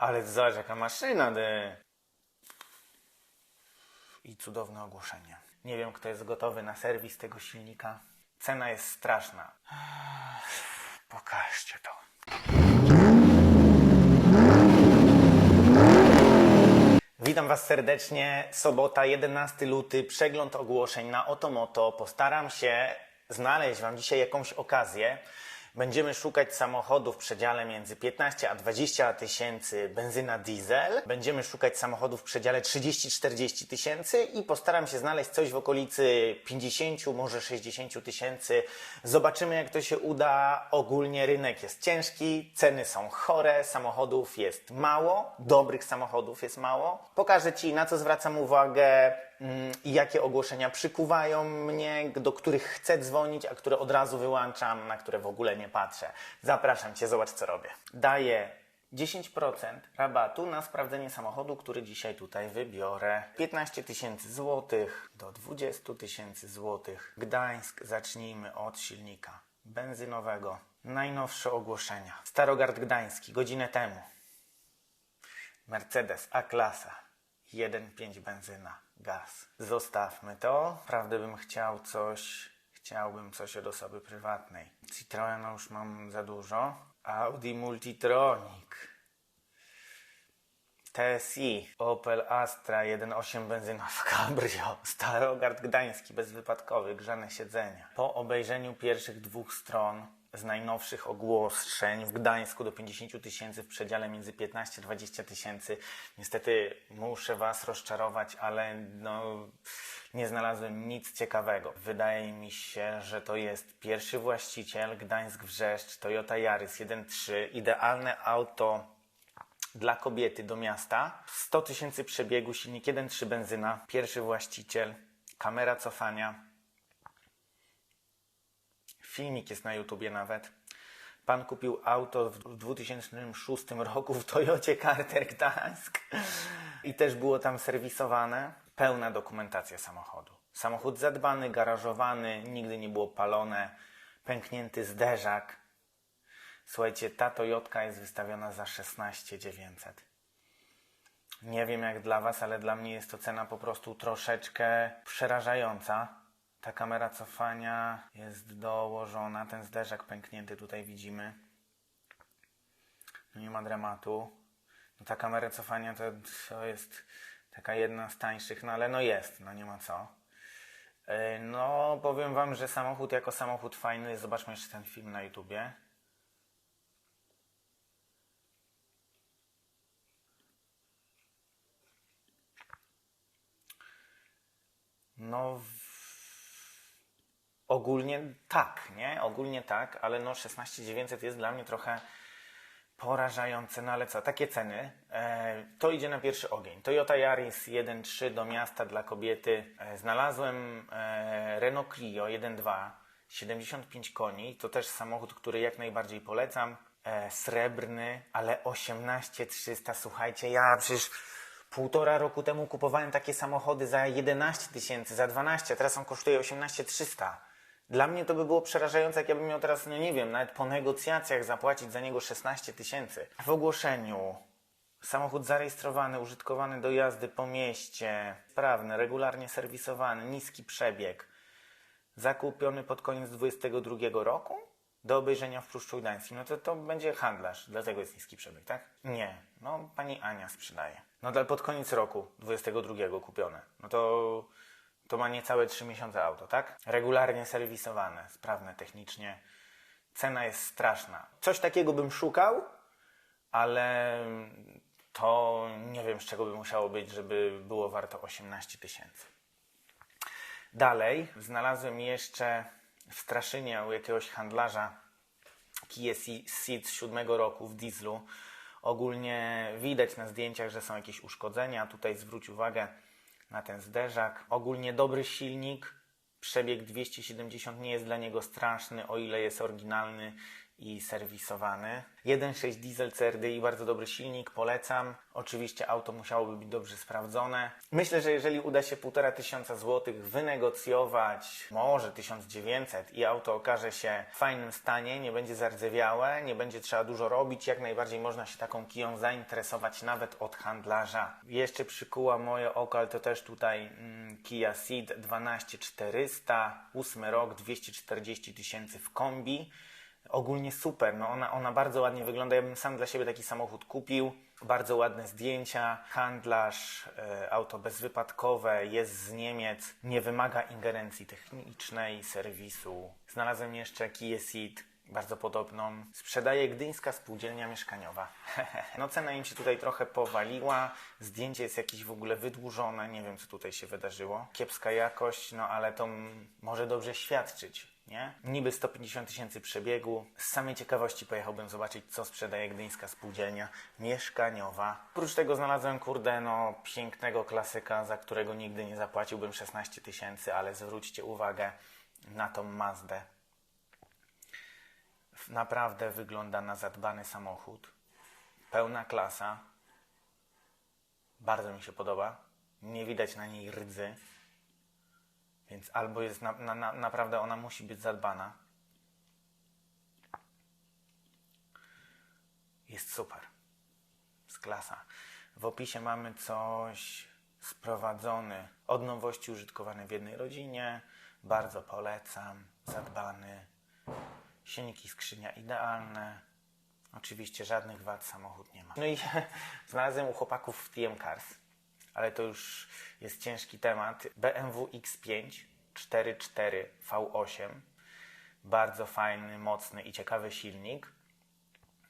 Ale zobacz, jaka maszyna, ty. I cudowne ogłoszenie. Nie wiem, kto jest gotowy na serwis tego silnika. Cena jest straszna. Pokażcie to. Witam Was serdecznie. Sobota, 11 luty, przegląd ogłoszeń na Otomoto. Postaram się znaleźć Wam dzisiaj jakąś okazję. Będziemy szukać samochodów w przedziale między 15 a 20 tysięcy benzyna diesel. Będziemy szukać samochodów w przedziale 30-40 tysięcy i postaram się znaleźć coś w okolicy 50, może 60 tysięcy. Zobaczymy jak to się uda. Ogólnie rynek jest ciężki, ceny są chore, samochodów jest mało, dobrych samochodów jest mało. Pokażę Ci na co zwracam uwagę i jakie ogłoszenia przykuwają mnie, do których chcę dzwonić, a które od razu wyłączam, na które w ogóle nie patrzę. Zapraszam Cię, zobacz co robię. Daję 10% rabatu na sprawdzenie samochodu, który dzisiaj tutaj wybiorę. 15 tysięcy złotych do 20 tysięcy złotych. Gdańsk, zacznijmy od silnika benzynowego. Najnowsze ogłoszenia. Starogard Gdański, godzinę temu. Mercedes A-klasa 1.5 benzyna, gaz. Zostawmy to. Prawdę bym chciał coś, chciałbym coś od osoby prywatnej. Citroena już mam za dużo. Audi Multitronic. TSI, Opel Astra 1.8 benzyna w Cabrio, Starogard Gdański bezwypadkowy, grzane siedzenia. Po obejrzeniu pierwszych dwóch stron z najnowszych ogłoszeń w Gdańsku do 50 tysięcy w przedziale między 15 a 20 tysięcy. Niestety muszę Was rozczarować, ale no, nie znalazłem nic ciekawego. Wydaje mi się, że to jest pierwszy właściciel Gdańsk Wrzeszcz, Toyota Yaris 1.3, idealne auto dla kobiety do miasta. 100 tysięcy przebiegu, silnik 1.3 benzyna, pierwszy właściciel, kamera cofania. Filmik jest na YouTubie nawet. Pan kupił auto w 2006 roku w Toyocie Carter Gdańsk i też było tam serwisowane. Pełna dokumentacja samochodu. Samochód zadbany, garażowany, nigdy nie było palone, pęknięty zderzak. Słuchajcie, ta Toyotka jest wystawiona za 16 900. Nie wiem jak dla Was, ale dla mnie jest to cena po prostu troszeczkę przerażająca. Ta kamera cofania jest dołożona, ten zderzak pęknięty tutaj widzimy. Nie ma dramatu. No ta kamera cofania to, to jest taka jedna z tańszych, no ale no jest, no nie ma co. Yy, No powiem Wam, że samochód jako samochód fajny, zobaczmy jeszcze ten film na YouTubie. No. Ogólnie tak, nie? Ogólnie tak, ale no 16 900 jest dla mnie trochę porażające, no ale co, takie ceny, e, to idzie na pierwszy ogień. Toyota Yaris 1.3 do miasta dla kobiety. E, znalazłem e, Renault Clio 1.2, 75 koni, to też samochód, który jak najbardziej polecam. E, srebrny, ale 18 300, słuchajcie, ja przecież Półtora roku temu kupowałem takie samochody za 11 tysięcy, za 12, a teraz on kosztuje 18 300. Dla mnie to by było przerażające, jak ja miał teraz, no nie wiem, nawet po negocjacjach zapłacić za niego 16 tysięcy. W ogłoszeniu samochód zarejestrowany, użytkowany do jazdy po mieście, sprawny, regularnie serwisowany, niski przebieg, zakupiony pod koniec 22 roku do obejrzenia w Pruszczu Gdańskim, no to to będzie handlarz, dlatego jest niski przebieg, tak? Nie, no pani Ania sprzedaje. No ale pod koniec roku 22 kupione, no to, to ma niecałe 3 miesiące auto, tak? Regularnie serwisowane, sprawne technicznie, cena jest straszna. Coś takiego bym szukał, ale to nie wiem z czego by musiało być, żeby było warto 18 tysięcy. Dalej znalazłem jeszcze w Straszynie u jakiegoś handlarza Kia Ceed z 7 roku w dieslu. Ogólnie widać na zdjęciach, że są jakieś uszkodzenia. Tutaj zwróć uwagę na ten zderzak. Ogólnie dobry silnik. Przebieg 270 nie jest dla niego straszny, o ile jest oryginalny i serwisowany. 1.6 diesel CRDI, bardzo dobry silnik, polecam. Oczywiście auto musiałoby być dobrze sprawdzone. Myślę, że jeżeli uda się 1,5 tysiąca złotych wynegocjować, może 1900 i auto okaże się w fajnym stanie, nie będzie zardzewiałe, nie będzie trzeba dużo robić, jak najbardziej można się taką kiją zainteresować nawet od handlarza. Jeszcze przykuła moje oko, ale to też tutaj mm, Kia Ceed 12400, 8 rok, 240 tysięcy w kombi ogólnie super. No ona, ona bardzo ładnie wygląda. Ja bym sam dla siebie taki samochód kupił. Bardzo ładne zdjęcia, handlarz, e, auto bezwypadkowe, jest z Niemiec, nie wymaga ingerencji technicznej, serwisu. Znalazłem jeszcze Kia Ceed, bardzo podobną. Sprzedaje Gdyńska Spółdzielnia Mieszkaniowa. no cena im się tutaj trochę powaliła, zdjęcie jest jakieś w ogóle wydłużone, nie wiem co tutaj się wydarzyło. Kiepska jakość, no ale to może dobrze świadczyć nie? Niby 150 tysięcy przebiegu. Z samej ciekawości pojechałbym zobaczyć, co sprzedaje Gdyńska Spółdzielnia Mieszkaniowa. Oprócz tego znalazłem, kurde, no, pięknego klasyka, za którego nigdy nie zapłaciłbym 16 tysięcy, ale zwróćcie uwagę na tą Mazdę. Naprawdę wygląda na zadbany samochód. Pełna klasa. Bardzo mi się podoba. Nie widać na niej rdzy. Więc albo jest na, na, na, naprawdę ona musi być zadbana. Jest super. Z klasa. W opisie mamy coś sprowadzony od nowości użytkowany w jednej rodzinie. Bardzo polecam. Zadbany. Silniki skrzynia idealne. Oczywiście żadnych wad samochód nie ma. No i znalazłem u chłopaków w TM Cars ale to już jest ciężki temat. BMW X5 4.4 V8. Bardzo fajny, mocny i ciekawy silnik.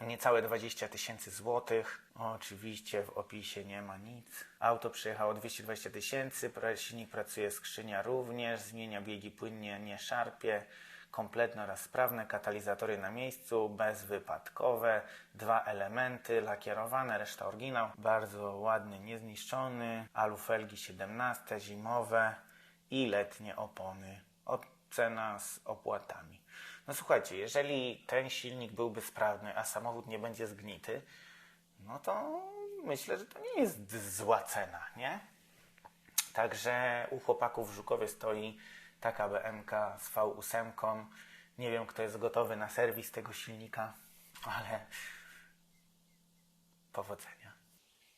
Niecałe 20 tysięcy złotych. Oczywiście w opisie nie ma nic. Auto przyjechało 220 tysięcy, silnik pracuje, skrzynia również, zmienia biegi płynnie, nie szarpie kompletne oraz sprawne, katalizatory na miejscu, bezwypadkowe, dwa elementy lakierowane, reszta oryginał, bardzo ładny, niezniszczony, alufelgi 17, zimowe i letnie opony. Ocena z opłatami. No słuchajcie, jeżeli ten silnik byłby sprawny, a samochód nie będzie zgnity, no to myślę, że to nie jest zła cena, nie? Także u chłopaków w Żukowie stoi taka BMK z V8. Nie wiem, kto jest gotowy na serwis tego silnika, ale powodzenia.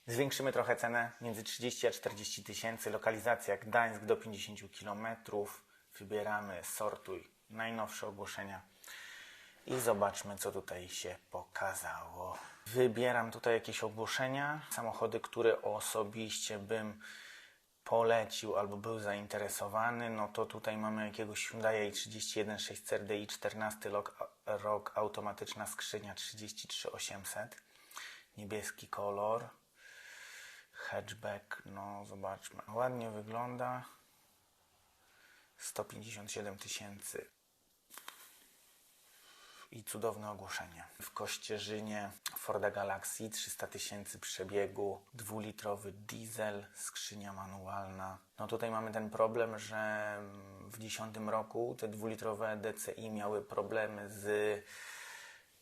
Zwiększymy trochę cenę między 30 a 40 tysięcy. Lokalizacja Gdańsk do 50 km. Wybieramy sortuj najnowsze ogłoszenia i zobaczmy, co tutaj się pokazało. Wybieram tutaj jakieś ogłoszenia, samochody, które osobiście bym polecił albo był zainteresowany, no to tutaj mamy jakiegoś Hyundai 316 CRDI 14 rok, rok automatyczna skrzynia 33800 niebieski kolor hatchback, no zobaczmy. Ładnie wygląda. 157 tysięcy i cudowne ogłoszenie. W Kościerzynie Forda Galaxy 300 tysięcy przebiegu, dwulitrowy diesel, skrzynia manualna. No tutaj mamy ten problem, że w 10 roku te dwulitrowe DCI miały problemy z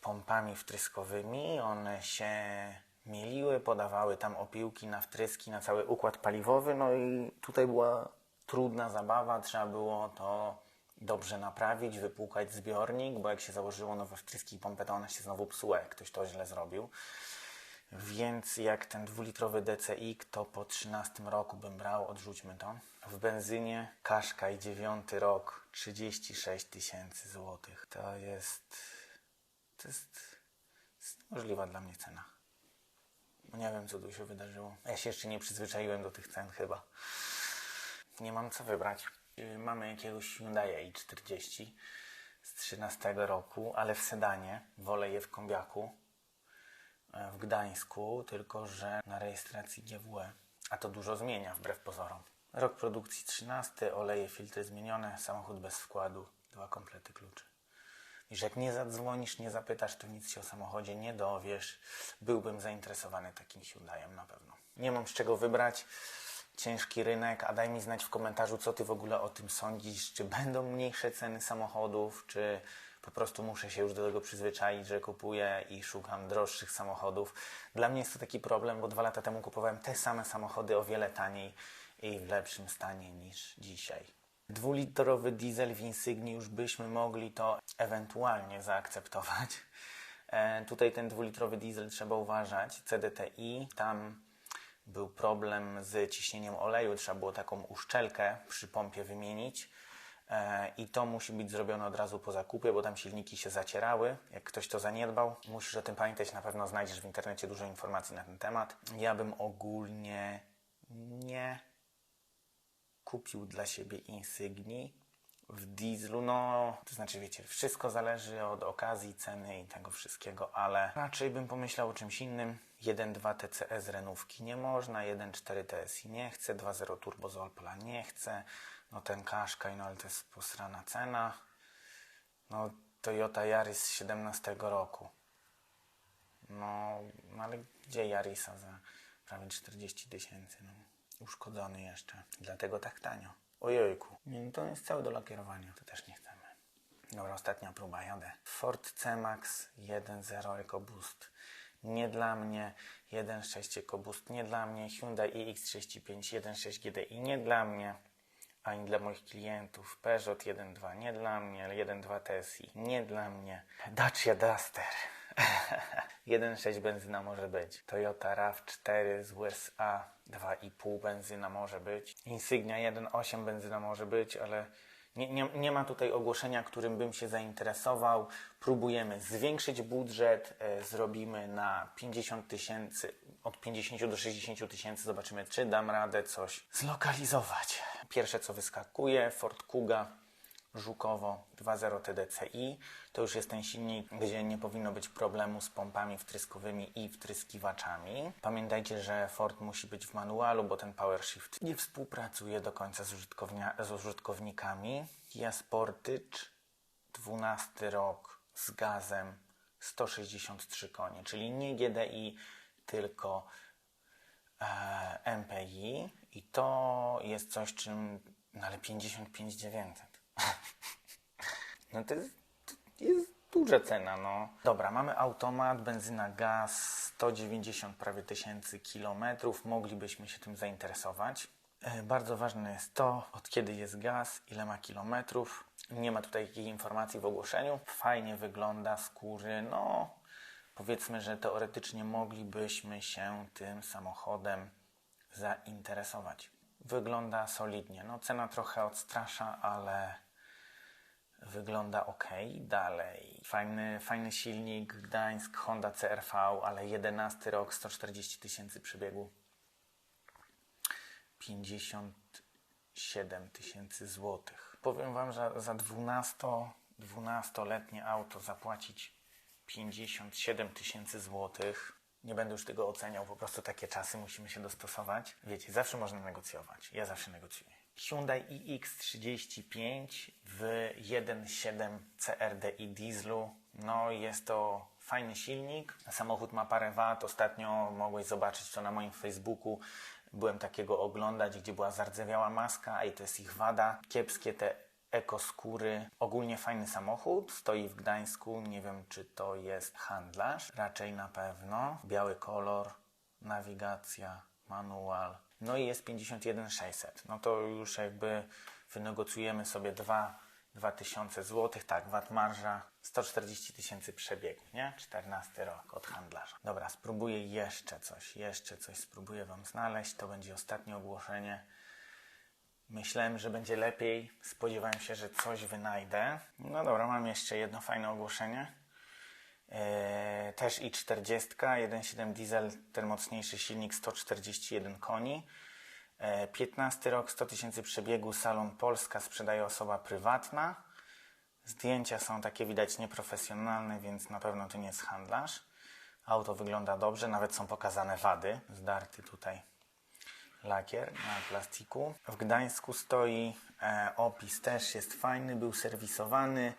pompami wtryskowymi. One się mieliły, podawały tam opiłki na wtryski, na cały układ paliwowy. No i tutaj była trudna zabawa, trzeba było to dobrze naprawić, wypłukać zbiornik, bo jak się założyło nowe wtryski i pompę, to one się znowu psuły, jak ktoś to źle zrobił. Więc jak ten dwulitrowy DCI, to po 13 roku bym brał, odrzućmy to. W benzynie Kaszka i 9 rok 36 tysięcy złotych. To jest, to jest, jest niemożliwa dla mnie cena. Nie wiem, co tu się wydarzyło. Ja się jeszcze nie przyzwyczaiłem do tych cen chyba. Nie mam co wybrać. Y, mamy jakiegoś Hyundai i40 z 13 roku, ale w sedanie. Wolę je w kombiaku e, w Gdańsku, tylko że na rejestracji GWE. A to dużo zmienia wbrew pozorom. Rok produkcji 13, oleje, filtry zmienione, samochód bez wkładu, dwa komplety kluczy. I że jak nie zadzwonisz, nie zapytasz, to nic się o samochodzie nie dowiesz. Byłbym zainteresowany takim Hyundaiem na pewno. Nie mam z czego wybrać ciężki rynek, a daj mi znać w komentarzu, co Ty w ogóle o tym sądzisz. Czy będą mniejsze ceny samochodów, czy po prostu muszę się już do tego przyzwyczaić, że kupuję i szukam droższych samochodów. Dla mnie jest to taki problem, bo dwa lata temu kupowałem te same samochody o wiele taniej i w lepszym stanie niż dzisiaj. Dwulitrowy diesel w Insigni już byśmy mogli to ewentualnie zaakceptować. E, tutaj ten dwulitrowy diesel trzeba uważać. CDTI, tam był problem z ciśnieniem oleju, trzeba było taką uszczelkę przy pompie wymienić. E, I to musi być zrobione od razu po zakupie, bo tam silniki się zacierały. Jak ktoś to zaniedbał, musisz o tym pamiętać. Na pewno znajdziesz w internecie dużo informacji na ten temat. Ja bym ogólnie nie kupił dla siebie Insigni w dieslu. No, to znaczy, wiecie, wszystko zależy od okazji, ceny i tego wszystkiego, ale raczej bym pomyślał o czymś innym. 1.2 TCE z Renówki nie można, 1.4 TSI nie chcę, 2.0 Turbo z Opla nie chcę, no ten Qashqai, no ale to jest posrana cena. No, Toyota Yaris z 17 roku. No, ale gdzie Yarisa za prawie 40 tysięcy? No, uszkodzony jeszcze. Dlatego tak tanio. Ojejku. Nie, no to jest cały do lakierowania. To też nie chcemy. Dobra, ostatnia próba. Jadę. Ford C-Max 1.0 EcoBoost. Nie dla mnie. 1.6 EcoBoost. Nie dla mnie. Hyundai iX35 1.6 GDI. Nie dla mnie. Ani dla moich klientów. Peugeot 1.2. Nie dla mnie. 1.2 TSI. Nie dla mnie. Dacia Duster. 1.6 benzyna może być. Toyota RAV4 z USA 2,5 benzyna może być. Insignia 1.8 benzyna może być, ale nie, nie, nie ma tutaj ogłoszenia, którym bym się zainteresował. Próbujemy zwiększyć budżet, e, zrobimy na 50 tysięcy, od 50 do 60 tysięcy. Zobaczymy, czy dam radę coś zlokalizować. Pierwsze, co wyskakuje, Ford Kuga Żukowo 2.0 TDCi. To już jest ten silnik, gdzie nie powinno być problemu z pompami wtryskowymi i wtryskiwaczami. Pamiętajcie, że Ford musi być w manualu, bo ten PowerShift nie współpracuje do końca z, z użytkownikami. Kia Sportage 12 rok z gazem 163 konie, czyli nie GDI, tylko e, MPI i to jest coś, czym, no ale 55 900. No to jest, to jest duża cena, no. Dobra, mamy automat, benzyna, gaz, 190 prawie tysięcy kilometrów. Moglibyśmy się tym zainteresować. E, Bardzo ważne jest to, od kiedy jest gaz, ile ma kilometrów. Nie ma tutaj takiej informacji w ogłoszeniu. Fajnie wygląda skóry, no powiedzmy, że teoretycznie moglibyśmy się tym samochodem zainteresować. Wygląda solidnie. No cena trochę odstrasza, ale wygląda ok. Dalej. Fajny, fajny silnik, Gdańsk, Honda CRV, ale 11 rok, 140 tysięcy przebiegu. 57 tysięcy złotych. Powiem Wam, że za 12, 12-letnie auto zapłacić 57 tysięcy złotych. Nie będę już tego oceniał, po prostu takie czasy musimy się dostosować. Wiecie, zawsze można negocjować. Ja zawsze negocjuję. Hyundai iX35 w 1.7 CRDI dieslu. No jest to fajny silnik. Samochód ma parę wad. Ostatnio mogłeś zobaczyć to na moim Facebooku. Byłem takiego oglądać, gdzie była zardzewiała maska i to jest ich wada. Kiepskie te ekoskóry. Ogólnie fajny samochód. Stoi w Gdańsku. Nie wiem, czy to jest handlarz. Raczej na pewno. Biały kolor, nawigacja, manual. No i jest 51600. No to już jakby wynegocjujemy sobie 2 2000 zł. Tak, VAT marża 140 tysięcy przebiegu, nie? 14 rok od handlarza. Dobra, spróbuję jeszcze coś. Jeszcze coś spróbuję Wam znaleźć. To będzie ostatnie ogłoszenie. Myślałem, że będzie lepiej. Spodziewałem się, że coś wynajdę. No dobra, mam jeszcze jedno fajne ogłoszenie. Eee, też i40, 1.7 diesel, ten mocniejszy silnik, 141 koni. Eee, 15 rok, 100 tysięcy przebiegu, salon Polska, sprzedaje osoba prywatna. Zdjęcia są takie widać nieprofesjonalne, więc na pewno to nie jest handlarz. Auto wygląda dobrze, nawet są pokazane wady, zdarty tutaj lakier na plastiku. W Gdańsku stoi e, opis też jest fajny, był serwisowany,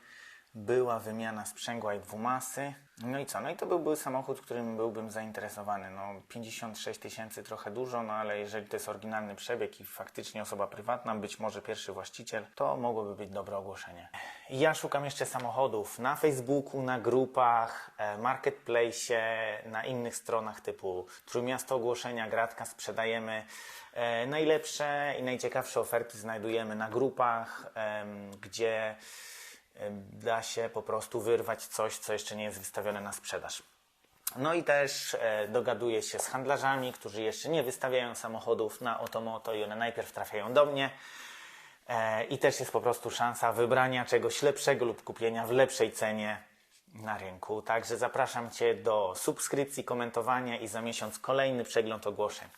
była wymiana sprzęgła i dwumasy. No i co? No i to byłby samochód, którym byłbym zainteresowany. No 56 tysięcy trochę dużo, no ale jeżeli to jest oryginalny przebieg i faktycznie osoba prywatna, być może pierwszy właściciel, to mogłoby być dobre ogłoszenie. Ja szukam jeszcze samochodów na Facebooku, na grupach, e, marketplace, na innych stronach typu Trójmiasto Ogłoszenia, Gratka sprzedajemy. E, Najlepsze i najciekawsze oferty znajdujemy na grupach, gdzie da się po prostu wyrwać coś, co jeszcze nie jest wystawione na sprzedaż. No i też e, dogaduję się z handlarzami, którzy jeszcze nie wystawiają samochodów na Otomoto i one najpierw trafiają do mnie. E, I też jest po prostu szansa wybrania czegoś lepszego lub kupienia w lepszej cenie na rynku. Także zapraszam Cię do subskrypcji, komentowania i za miesiąc kolejny przegląd ogłoszeń.